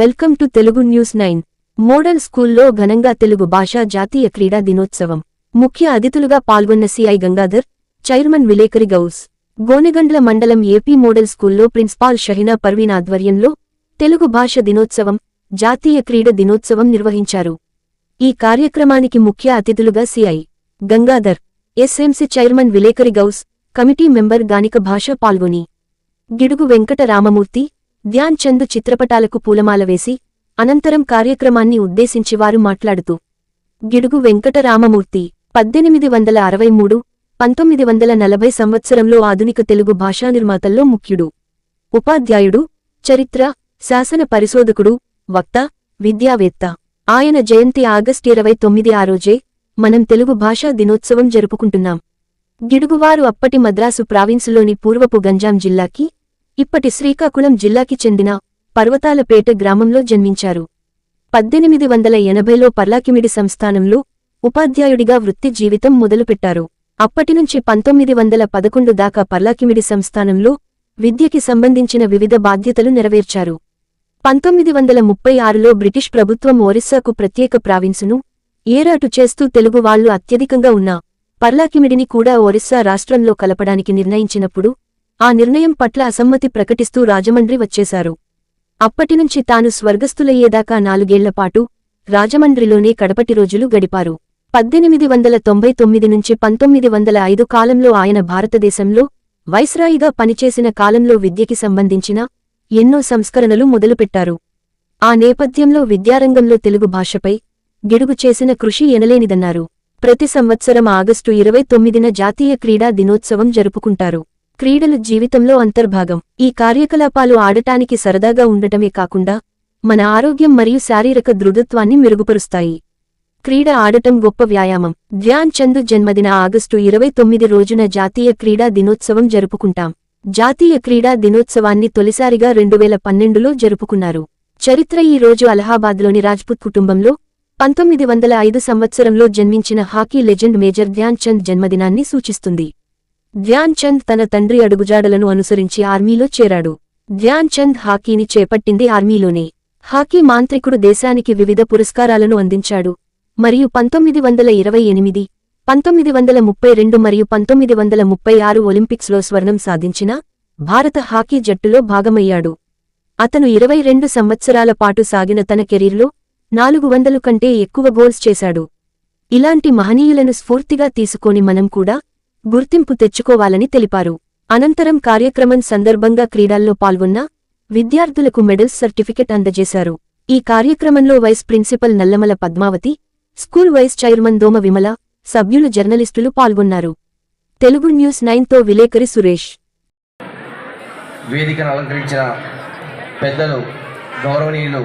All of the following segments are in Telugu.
Welcome to Telugu news nine. Model స్కూల్లో ఘనంగా తెలుగు భాషా జాతీయ క్రీడా దినోత్సవం. ముఖ్య అతిథులుగా పాల్గొన్న సిఐ గంగాధర్ చైర్మన్ విలేకరి గౌస్ గోనెగండ్ల మండలం ఏపీ మోడల్ స్కూల్లో ప్రిన్సిపాల్ షహినా పర్వీన్ ఆధ్వర్యంలో తెలుగు భాష దినోత్సవం జాతీయ క్రీడ దినోత్సవం నిర్వహించారు. ఈ కార్యక్రమానికి ముఖ్య అతిథులుగా సిఐ గంగాధర్ ఎస్ఎంసి చైర్మన్ విలేకరి గౌస్ కమిటీ మెంబర్ గానిక భాష పాల్గొని గిడుగు వెంకట రామమూర్తి ధ్యాన్ చంద్ చిత్రపటాలకు పూలమాల వేసి అనంతరం కార్యక్రమాన్ని ఉద్దేశించి వారు మాట్లాడుతూ గిడుగు వెంకటరామమూర్తి పద్దెనిమిది వందల అరవై మూడు పంతొమ్మిది వందల నలభై సంవత్సరంలో ఆధునిక తెలుగు భాషా నిర్మాతల్లో ముఖ్యుడు. ఉపాధ్యాయుడు చరిత్ర శాసన పరిశోధకుడు వక్త విద్యావేత్త. ఆయన జయంతి ఆగస్టు ఇరవై తొమ్మిది ఆ రోజే మనం తెలుగు భాషా దినోత్సవం జరుపుకుంటున్నాం. గిడుగువారు అప్పటి మద్రాసు ప్రావిన్సులోని పూర్వపు గంజాం జిల్లాకి ఇప్పటి శ్రీకాకుళం జిల్లాకి చెందిన పర్వతాలపేట గ్రామంలో జన్మించారు. పద్దెనిమిది వందల ఎనభైలో పర్లాకిమిడి సంస్థానంలో ఉపాధ్యాయుడిగా వృత్తి జీవితం మొదలుపెట్టారు. అప్పటినుంచి పంతొమ్మిది వందల పదకొండు దాకా పర్లాకిమిడి సంస్థానంలో విద్యకి సంబంధించిన వివిధ బాధ్యతలు నెరవేర్చారు. పంతొమ్మిది వందల ముప్పై ఆరులో బ్రిటిష్ ప్రభుత్వం ఒరిస్సాకు ప్రత్యేక ప్రావిన్సును ఏరాటు చేస్తూ తెలుగు వాళ్ళు అత్యధికంగా ఉన్న పర్లాకిమిడిని కూడా ఒరిస్సా రాష్ట్రంలో కలపడానికి నిర్ణయించినప్పుడు ఆ నిర్ణయం పట్ల అసమ్మతి ప్రకటిస్తూ రాజమండ్రి వచ్చేశారు. అప్పటినుంచి తాను స్వర్గస్థులయ్యేదాకా నాలుగేళ్ళపాటు రాజమండ్రిలోనే కడపటి రోజులు గడిపారు. పద్దెనిమిది వందల తొంభై తొమ్మిది నుంచి పంతొమ్మిది వందల ఐదు కాలంలో ఆయన భారతదేశంలో వైస్రాయిగా పనిచేసిన కాలంలో విద్యకి సంబంధించిన ఎన్నో సంస్కరణలు మొదలుపెట్టారు. ఆ నేపథ్యంలో విద్యారంగంలో తెలుగు భాషపై గిడుగు చేసిన కృషి ఎనలేనిదన్నారు. ప్రతి సంవత్సరం ఆగస్టు ఇరవై తొమ్మిదిన జాతీయ క్రీడా దినోత్సవం జరుపుకుంటారు. క్రీడలు జీవితంలో అంతర్భాగం. ఈ కార్యకలాపాలు ఆడటానికి సరదాగా ఉండటమే కాకుండా మన ఆరోగ్యం మరియు శారీరక దృఢత్వాన్ని మెరుగుపరుస్తాయి. క్రీడ ఆడటం గొప్ప వ్యాయామం. ధ్యాన్ చంద్ జన్మదిన ఆగస్టు ఇరవై తొమ్మిది రోజున జాతీయ క్రీడా దినోత్సవం జరుపుకుంటాం. జాతీయ క్రీడా దినోత్సవాన్ని తొలిసారిగా రెండువేల పన్నెండులో జరుపుకున్నారు. చరిత్ర ఈ రోజు అలహాబాద్లోని రాజ్పుత్ కుటుంబంలో పంతొమ్మిది వందల ఐదు సంవత్సరంలో జన్మించిన hockey legend major Dhyan Chand జన్మదినాన్ని సూచిస్తుంది. ధ్యాన్ చంద్ తన తండ్రి అడుగుజాడలను అనుసరించి ఆర్మీలో చేరాడు. ధ్యాన్ చంద్ హాకీని చేపట్టింది ఆర్మీలోనే. హాకీ మాంత్రికుడు దేశానికి వివిధ పురస్కారాలను అందించాడు. మరియు పంతొమ్మిది వందల ఇరవై ఎనిమిది పంతొమ్మిది వందల ముప్పై రెండు మరియు పంతొమ్మిది వందల ముప్పై ఆరు ఒలింపిక్స్లో స్వర్ణం సాధించిన భారత హాకీ జట్టులో భాగమయ్యాడు. అతను ఇరవై రెండు సంవత్సరాల పాటు సాగిన తన కెరీర్లో నాలుగు వందలు కంటే ఎక్కువ గోల్స్ చేశాడు. ఇలాంటి మహనీయులను స్ఫూర్తిగా తీసుకొని మనం కూడా గుర్తింపు తెచ్చుకోవాలని తెలిపారు. అనంతరం కార్యక్రమం సందర్భంగా క్రీడల్లో పాల్గొన్న విద్యార్థులకు మెడల్స్ సర్టిఫికెట్ అందజేశారు. ఈ కార్యక్రమంలో vice principal Nallamala Padmavathi school vice chairman Doma Vimala సభ్యులు జర్నలిస్టులు పాల్గొన్నారు. తెలుగు న్యూస్ నైన్తో విలేకరి సురేష్. వేదికను అలంకరించిన పెద్దలు గౌరవనీయులు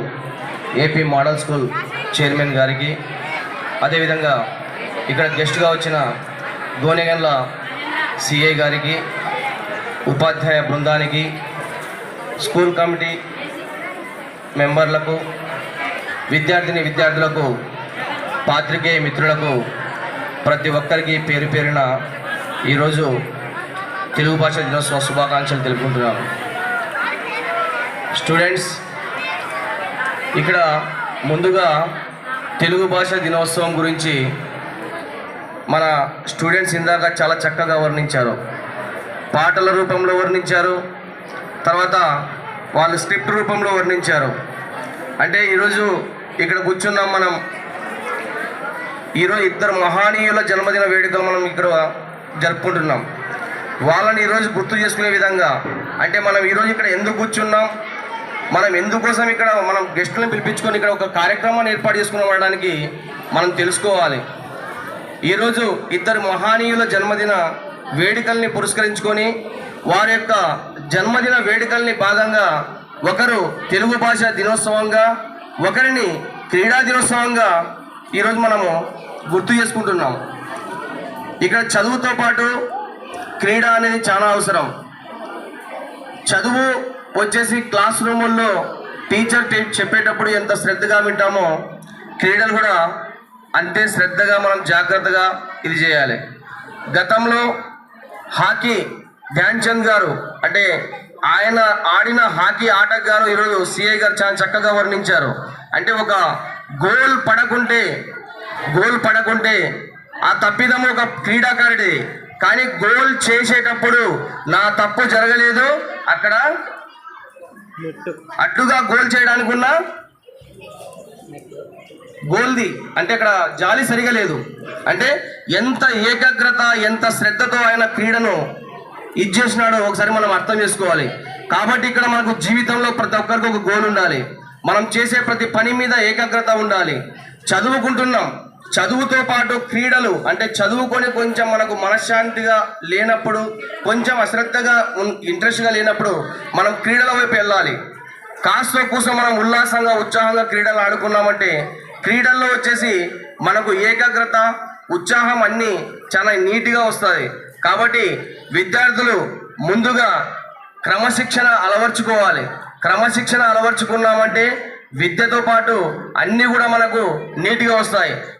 ఏపీ మోడల్ స్కూల్ చైర్మన్ గారికి అదేవిధంగా ఇక్కడ గెస్ట్గా వచ్చిన గోనెగండ్ల సిఐ గారికి ఉపాధ్యాయ బృందానికి స్కూల్ కమిటీ మెంబర్లకు విద్యార్థిని విద్యార్థులకు పాత్రికేయ మిత్రులకు ప్రతి ఒక్కరికి పేరు పేరిన ఈరోజు తెలుగు భాష దినోత్సవ శుభాకాంక్షలు తెలుపుకుంటున్నాను. స్టూడెంట్స్ ఇక్కడ ముందుగా తెలుగు భాష దినోత్సవం గురించి మన స్టూడెంట్స్ ఇందాక చాలా చక్కగా వర్ణించారు. పాటల రూపంలో వర్ణించారు. తర్వాత వాళ్ళు స్క్రిప్ట్ రూపంలో వర్ణించారు. అంటే ఈరోజు ఇక్కడ కూర్చున్నాం మనం. ఈరోజు ఇద్దరు మహానీయుల జన్మదిన వేడుకలు మనం ఇక్కడ జరుపుకుంటున్నాం. వాళ్ళని ఈరోజు గుర్తు చేసుకునే విధంగా అంటే మనం ఈరోజు ఇక్కడ ఎందుకు కూర్చున్నాం? మనం ఎందుకోసం ఇక్కడ మనం గెస్టులను పిలిపించుకొని ఇక్కడ ఒక కార్యక్రమాన్ని ఏర్పాటు చేసుకునడానికి మనం తెలుసుకోవాలి. ఈరోజు ఇద్దరు మహానీయుల జన్మదిన వేడుకల్ని పురస్కరించుకొని వారి యొక్క జన్మదిన వేడుకల్ని భాగంగా ఒకరు తెలుగు భాష దినోత్సవంగా ఒకరిని క్రీడా దినోత్సవంగా ఈరోజు మనము గుర్తు చేసుకుంటున్నాం. ఇక్కడ చదువుతో పాటు క్రీడ అనేది చాలా అవసరం. చదువు వచ్చేసి క్లాస్ రూముల్లో టీచర్ చెప్పేటప్పుడు ఎంత శ్రద్ధగా వింటామో క్రీడలు కూడా అంతే శ్రద్ధగా మనం జాగ్రత్తగా ఇది చేయాలి. గతంలో హాకీ ధ్యాన్ చంద్ గారు అంటే ఆయన ఆడిన హాకీ ఆటకు గాను ఈరోజు సిఐ గారు చాలా చక్కగా వర్ణించారు. అంటే ఒక గోల్ పడకుంటే గోల్ పడకుంటే ఆ తప్పిదము ఒక క్రీడాకారుడి కానీ గోల్ చేసేటప్పుడు నా తప్పు జరగలేదు అక్కడ అడ్డుగా గోల్ చేయడానికి ఉన్న గోల్ది. అంటే అక్కడ జాలి సరిగా లేదు. అంటే ఎంత ఏకాగ్రత ఎంత శ్రద్ధతో ఆయన క్రీడను ఇది చేసినాడో ఒకసారి మనం అర్థం చేసుకోవాలి. కాబట్టి ఇక్కడ మనకు జీవితంలో ప్రతి ఒక్కరికి ఒక గోల్ ఉండాలి. మనం చేసే ప్రతి పని మీద ఏకాగ్రత ఉండాలి. చదువుకుంటున్నాం. చదువుతో పాటు క్రీడలు అంటే చదువుకొని కొంచెం మనకు మనశ్శాంతిగా లేనప్పుడు కొంచెం అశ్రద్ధగా ఇంట్రెస్ట్గా లేనప్పుడు మనం క్రీడల వైపు వెళ్ళాలి. కాస్త కోసం మనం ఉల్లాసంగా ఉత్సాహంగా క్రీడలు ఆడుకున్నామంటే క్రీడల్లో వచ్చేసి మనకు ఏకాగ్రత ఉత్సాహం అన్నీ చాలా నీట్గా వస్తుంది కాబట్టి విద్యార్థులు ముందుగా క్రమశిక్షణ అలవర్చుకోవాలి. క్రమశిక్షణ అలవర్చుకున్నామంటే విద్యతో పాటు అన్నీ కూడా మనకు నీట్గా వస్తాయి.